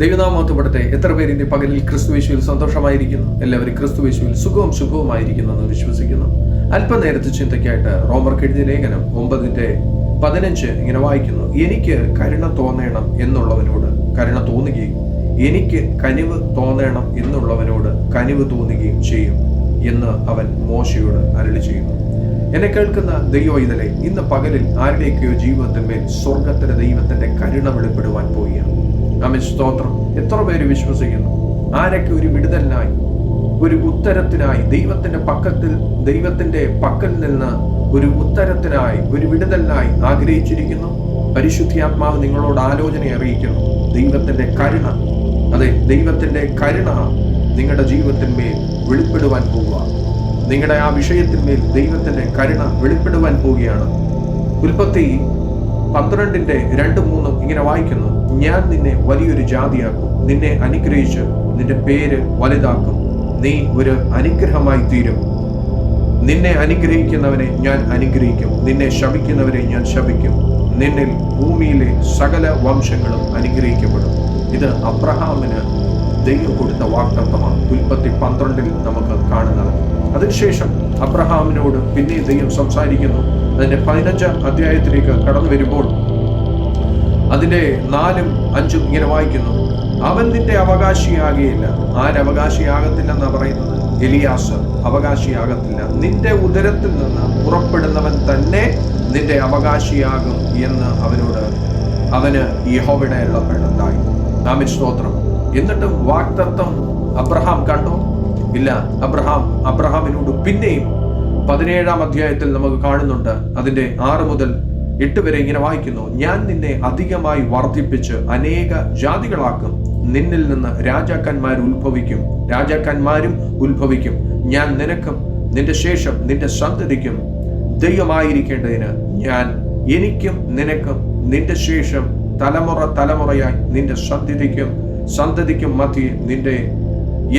ദൈവനാമത്വപ്പെടുത്തെ എത്ര പേര് ഇന്ന് പകലിൽ ക്രിസ്തുവേശുവിൽ സന്തോഷമായിരിക്കുന്നു? എല്ലാവരും ക്രിസ്തുവേശുവിൽ സുഖവും സുഖവുമായിരിക്കുന്നു എന്ന് വിശ്വസിക്കുന്നു. അല്പനേരത്തെ ചിന്തയ്ക്കായിട്ട് റോമർ എഴുതിയ ലേഖനം ഒമ്പതിന്റെ പതിനഞ്ച് ഇങ്ങനെ വായിക്കുന്നു. എനിക്ക് കരുണ തോന്നണം എന്നുള്ളവനോട് കരുണ തോന്നുകയും എനിക്ക് കനിവ് തോന്നണം എന്നുള്ളവനോട് കനിവ് തോന്നുകയും ചെയ്യും എന്ന് അവൻ മോശയോട് അരളി ചെയ്യുന്നു. എന്നെ കേൾക്കുന്ന ദൈവ ഇതലെ ഇന്ന് പകലിൽ ആരുടെയൊക്കെയോ ജീവിതത്തിന്മേൽ സ്വർഗത്തിന്റെ ദൈവത്തിന്റെ കരുണ വെളിപ്പെടുവാൻ പോവുകയാണ്. ആമേ സ്തോത്രം എത്ര പേര് വിശ്വസിക്കുന്നു? ആരൊക്കെ ഒരു വിടുതലിനായി? ഒരു ഉത്തരത്തിനായി? ദൈവത്തിന്റെ പക്കത്തിൽ ദൈവത്തിന്റെ പക്കൽ നിന്ന് ഒരു ഉത്തരത്തിനായി ഒരു വിടുതലിനായി ആഗ്രഹിച്ചിരിക്കുന്നു? പരിശുദ്ധിയാത്മാവ് നിങ്ങളോട് ആലോചന അറിയിക്കുന്നു. ദൈവത്തിന്റെ കരുണ അതെ ദൈവത്തിന്റെ കരുണ നിങ്ങളുടെ ജീവിതത്തിന്മേൽ വെളിപ്പെടുവാൻ പോവുക. നിങ്ങളുടെ ആ വിഷയത്തിന്മേൽ ദൈവത്തിന്റെ കരുണ വെളിപ്പെടുവാൻ പോവുകയാണ്. ഉൽപ്പത്തി പന്ത്രണ്ടിന്റെ രണ്ടും മൂന്നും ഇങ്ങനെ വായിക്കുന്നു. ഞാൻ നിന്നെ വലിയൊരു ജാതിയാക്കും. നിന്നെ അനുഗ്രഹിച്ച് നിന്റെ പേര് വലുതാക്കും. നീ ഒരു അനുഗ്രഹമായി തീരും. നിന്നെ അനുഗ്രഹിക്കുന്നവനെ ഞാൻ അനുഗ്രഹിക്കും. നിന്നെ ശപിക്കുന്നവരെ ഞാൻ ശപിക്കും. നിന്നിൽ ഭൂമിയിലെ സകല വംശങ്ങളും അനുഗ്രഹിക്കപ്പെടും. ഇത് അബ്രഹാമിന് ദൈവം കൊടുത്ത വാക്തത്വമാണ് ഉൽപ്പത്തി പന്ത്രണ്ടിൽ നമുക്ക് കാണുന്നത് അതിനുശേഷം അബ്രഹാമിനോട് പിന്നെ ദൈവം സംസാരിക്കുന്നു. അതിന്റെ പതിനഞ്ചാം അധ്യായത്തിലേക്ക് കടന്നു വരുമ്പോൾ അതിന്റെ നാലും അഞ്ചും ഇങ്ങനെ വായിക്കുന്നു. അവൻ നിന്റെ അവകാശിയാകുകയില്ല ആരവകാശിയാകത്തില്ലെന്നാ പറയുന്നത്? എലിയാസ് അവകാശിയാകത്തില്ല. നിന്റെ ഉദരത്തിൽ നിന്ന് പുറപ്പെടുന്നവൻ തന്നെ നിന്റെ അവകാശിയാകും എന്ന് അവനോട് അവന് യഹോവയുടെ ഉള്ളപ്പെടുണ്ടായി നാമിൻ സ്തോത്രം. എന്നിട്ടും വാക്തത്വം അബ്രഹാം കണ്ടോ? ഇല്ല. അബ്രഹാം അബ്രഹാമിനോട് പിന്നെയും പതിനേഴാം അധ്യായത്തിൽ നമുക്ക് കാണുന്നുണ്ട്. അതിന്റെ ആറ് മുതൽ എട്ട് വരെ ഇങ്ങനെ വായിക്കുന്നു ഞാൻ നിന്നെ അധികമായി വർദ്ധിപ്പിച്ച് അനേക ജാതികളാക്കും. നിന്നിൽ നിന്ന് രാജാക്കന്മാർ ഉത്ഭവിക്കും. രാജാക്കന്മാരും ഉത്ഭവിക്കും. ഞാൻ നിനക്കും നിന്റെ ശേഷം നിന്റെ സന്തതിക്കും ദൈവമായിരിക്കേണ്ടതിന് ഞാൻ എനിക്കും നിനക്കും നിന്റെ ശേഷം തലമുറ തലമുറയായി നിന്റെ സന്തതിക്കും സന്തതിക്കും മധ്യേ നിന്റെ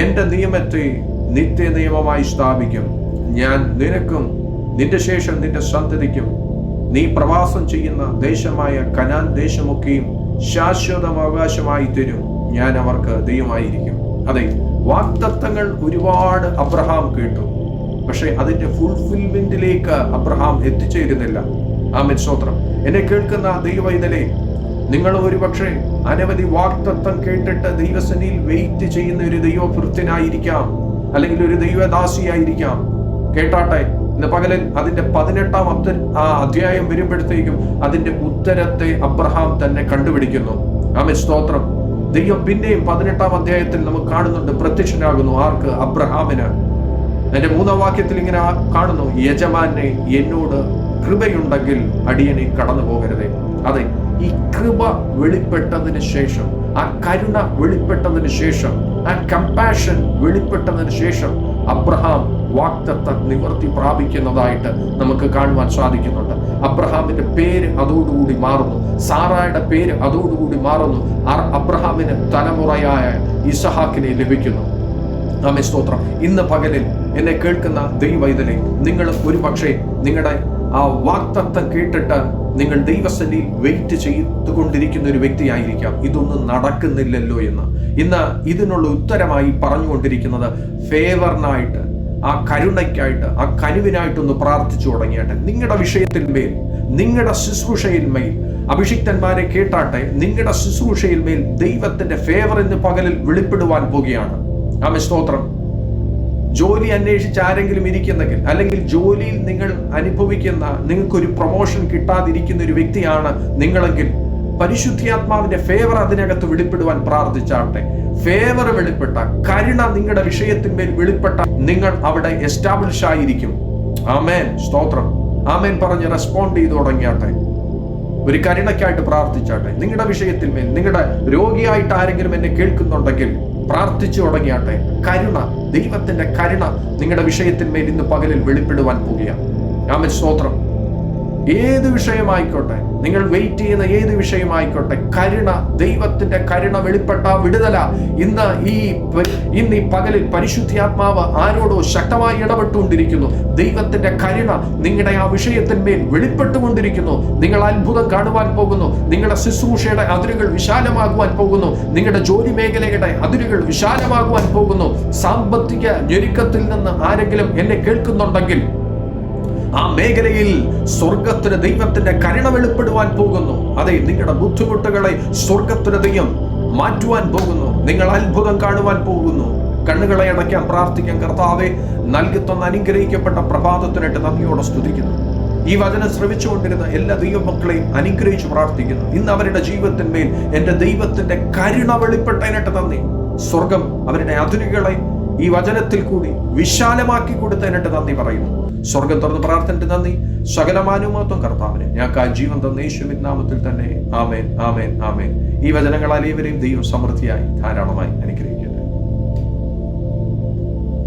എന്റെ നിയമത്തെ നിത്യ നിയമമായി സ്ഥാപിക്കും. ഞാൻ നിനക്കും നിന്റെ ശേഷം നിന്റെ സന്തതിക്കും നീ പ്രവാസം ചെയ്യുന്ന ദേശമായ കനാൻ ദേശമൊക്കെയും ശാശ്വത അവകാശമായി തരും. ഞാൻ അവർക്ക് ദൈവമായിരിക്കും. അതെ വാഗ്ദത്തങ്ങൾ ഒരുപാട് അബ്രഹാം കേട്ടു. പക്ഷെ അതിന്റെ ഫുൾഫിൽമെന്റിലേക്ക് അബ്രഹാം എത്തിച്ചേരുന്നില്ല. ആമിൻ. സ്തോത്രം. എന്നെ കേൾക്കുന്ന ദൈവവൈതലെ നിങ്ങൾ ഒരുപക്ഷെ അനവധി വാക്തത്വം കേട്ടിട്ട് ദൈവസനിയിൽ വെയിറ്റ് ചെയ്യുന്ന ഒരു ദൈവഭൃത്യനായിരിക്കാം അല്ലെങ്കിൽ ഒരു ദൈവദാസിയായിരിക്കാം. കേട്ടാട്ടെ ഇന്ന് പകലിൽ അതിന്റെ പതിനെട്ടാം അബ്ദ ആ അധ്യായം വരുമ്പോഴത്തേക്കും അതിന്റെ ഉത്തരത്തെ അബ്രഹാം തന്നെ കണ്ടുപിടിക്കുന്നു. ആമെ സ്തോത്രം. ദൈവം പിന്നെയും പതിനെട്ടാം അധ്യായത്തിൽ നമുക്ക് കാണുന്നുണ്ട് പ്രത്യക്ഷനാകുന്നു. ആർക്ക്? അബ്രഹാമിന്. എന്റെ മൂന്നാം വാക്യത്തിൽ ഇങ്ങനെ കാണുന്നു യജമാനെ എന്നോട് കൃപയുണ്ടെങ്കിൽ അടിയനെ കടന്നു പോകരുതേ അതെ ഈ കൃപ വെളിപ്പെട്ടതിന് ശേഷം ആ കരുണ വെളിപ്പെട്ടതിന് ശേഷം ആ കമ്പാഷൻ വെളിപ്പെട്ടതിന് ശേഷം അബ്രഹാം വാക്തത്വം നിവർത്തി പ്രാപിക്കുന്നതായിട്ട് നമുക്ക് കാണുവാൻ സാധിക്കുന്നുണ്ട്. അബ്രഹാമിന്റെ പേര് അതോടുകൂടി മാറുന്നു. സാറായുടെ പേര് അതോടുകൂടി മാറുന്നു. അബ്രഹാമിന് തലമുറയായ ഇസഹാക്കിനെ ലഭിക്കുന്നു. നമ്മെ സ്തോത്രം. ഇന്ന് പകലിൽ എന്നെ കേൾക്കുന്ന ദൈവൈതലെ നിങ്ങൾ ഒരു പക്ഷേ നിങ്ങളുടെ ആ വാക്തത്വം കേട്ടിട്ട് നിങ്ങൾ ദൈവസന്നി വെയിറ്റ് ചെയ്തുകൊണ്ടിരിക്കുന്ന ഒരു വ്യക്തിയായിരിക്കാം. ഇതൊന്നും നടക്കുന്നില്ലല്ലോ എന്ന്. ഇന്ന് ഇതിനുള്ള ഉത്തരമായി പറഞ്ഞുകൊണ്ടിരിക്കുന്നത് ഫേവറിനായിട്ട് ആ കരുണയ്ക്കായിട്ട് ആ കരുവിനായിട്ടൊന്ന് പ്രാർത്ഥിച്ചു തുടങ്ങിയാട്ടെ. നിങ്ങളുടെ വിഷയത്തിന്മേൽ നിങ്ങളുടെ ശുശ്രൂഷയിന്മേൽ അഭിഷിക്തന്മാരെ കേട്ടാട്ടെ നിങ്ങളുടെ ശുശ്രൂഷയിന്മേൽ ദൈവത്തിന്റെ ഫേവർ ഇന്ന് പകലിൽ വെളിപ്പെടുവാൻ പോകുകയാണ്. ആമ സ്തോത്രം. ജോലി അന്വേഷിച്ച് ആരെങ്കിലും ഇരിക്കുന്നെങ്കിൽ അല്ലെങ്കിൽ ജോലിയിൽ നിങ്ങൾ അനുഭവിക്കുന്ന നിങ്ങൾക്കൊരു പ്രൊമോഷൻ കിട്ടാതിരിക്കുന്ന ഒരു വ്യക്തിയാണ് നിങ്ങളെങ്കിൽ പരിശുദ്ധാത്മാവിന്റെ ഫേവർ അതിനകത്ത് വെളിപ്പെടുവാൻ പ്രാർത്ഥിച്ചാട്ടെ. ഫേവർ വെളിപ്പെട്ട കരുണ നിങ്ങളുടെ വിഷയത്തിന്മേൽ വെളിപ്പെട്ട നിങ്ങൾ അവിടെ എസ്റ്റാബ്ലിഷ് ആയിരിക്കും. ആമേൻ സ്തോത്രം. ആമേൻ പറഞ്ഞ് റെസ്പോണ്ട് ചെയ്തു തുടങ്ങിയാട്ടെ. ഒരു കരുണയ്ക്കായിട്ട് പ്രാർത്ഥിച്ചാട്ടെ. നിങ്ങളുടെ വിഷയത്തിന്മേൽ നിങ്ങളുടെ രോഗിയായിട്ട് ആരെങ്കിലും എന്നെ കേൾക്കുന്നുണ്ടെങ്കിൽ പ്രാർത്ഥിച്ചു തുടങ്ങിയാട്ടെ. കരുണ ദൈവത്തിന്റെ കരുണ നിങ്ങളുടെ വിഷയത്തിന്മേൽ ഇന്ന് പകലിൽ വെളിപ്പെടുവാൻ പോകുകയാണ് ആമേൻ സ്തോത്രം. ഏത് വിഷയമായിക്കോട്ടെ നിങ്ങൾ വെയിറ്റ് ചെയ്യുന്ന ഏത് വിഷയമായിക്കോട്ടെ കരുണ ദൈവത്തിന്റെ കരുണ വെളിപ്പെട്ട വിടുതല ഇന്ന് ഈ ഇന്ന് ഈ പകലിൽ പരിശുദ്ധാത്മാവ് ആരോടോ ശക്തമായി ഇടപെട്ടുകൊണ്ടിരിക്കുന്നു. ദൈവത്തിന്റെ കരുണ നിങ്ങളുടെ ആ വിഷയത്തിന്മേൽ വെളിപ്പെട്ടുകൊണ്ടിരിക്കുന്നു. നിങ്ങൾ അത്ഭുതം കാണുവാൻ പോകുന്നു. നിങ്ങളുടെ ശുശ്രൂഷയുടെ അതിരുകൾ വിശാലമാകുവാൻ പോകുന്നു. നിങ്ങളുടെ ജോലി മേഖലയുടെ അതിരുകൾ വിശാലമാകുവാൻ പോകുന്നു. സാമ്പത്തിക ഞെരുക്കത്തിൽ നിന്ന് ആരെങ്കിലും എന്നെ കേൾക്കുന്നുണ്ടെങ്കിൽ ആ മേഖലയിൽ സ്വർഗത്തിന് ദൈവത്തിന്റെ കരുണ വെളിപ്പെടുവാൻ പോകുന്നു. അതെ നിങ്ങളുടെ ബുദ്ധിമുട്ടുകളെ സ്വർഗത്തിന് ദൈവം മാറ്റുവാൻ പോകുന്നു. നിങ്ങൾ അത്ഭുതം കാണുവാൻ പോകുന്നു. കണ്ണുകളെ അടയ്ക്കാൻ പ്രാർത്ഥിക്കാൻ കർത്താവെ നൽകി തന്ന അനുഗ്രഹിക്കപ്പെട്ട പ്രഭാതത്തിനായിട്ട് നന്ദിയോടെ സ്തുതിക്കുന്നു. ഈ വചനം ശ്രമിച്ചുകൊണ്ടിരുന്ന എല്ലാ ദൈവമക്കളെയും അനുഗ്രഹിച്ച് പ്രാർത്ഥിക്കുന്നു. ഇന്ന് അവരുടെ ജീവിതത്തിന്മേൽ എന്റെ ദൈവത്തിന്റെ കരുണ വെളിപ്പെട്ടതിനായിട്ട് നന്ദി. സ്വർഗം അവരുടെ അതിരുകളെ ഈ വചനത്തിൽ കൂടി വിശാലമാക്കി കൊടുത്തതിനായിട്ട് നന്ദി പറയുന്നു. സ്വർഗം തുറന്ന് പ്രാർത്ഥനയ്ക്ക് നന്ദി. സകലമാനുമാത്വം കർത്താവിന്. ഞങ്ങൾക്ക് ആ ജീവൻ തന്ന നാമത്തിൽ തന്നെ. ആമേൻ ആമേൻ ആമേൻ. ഈ വചനങ്ങൾ അനേവരെയും ദൈവം സമൃദ്ധിയായി ധാരാളമായി അനുഗ്രഹിക്കും.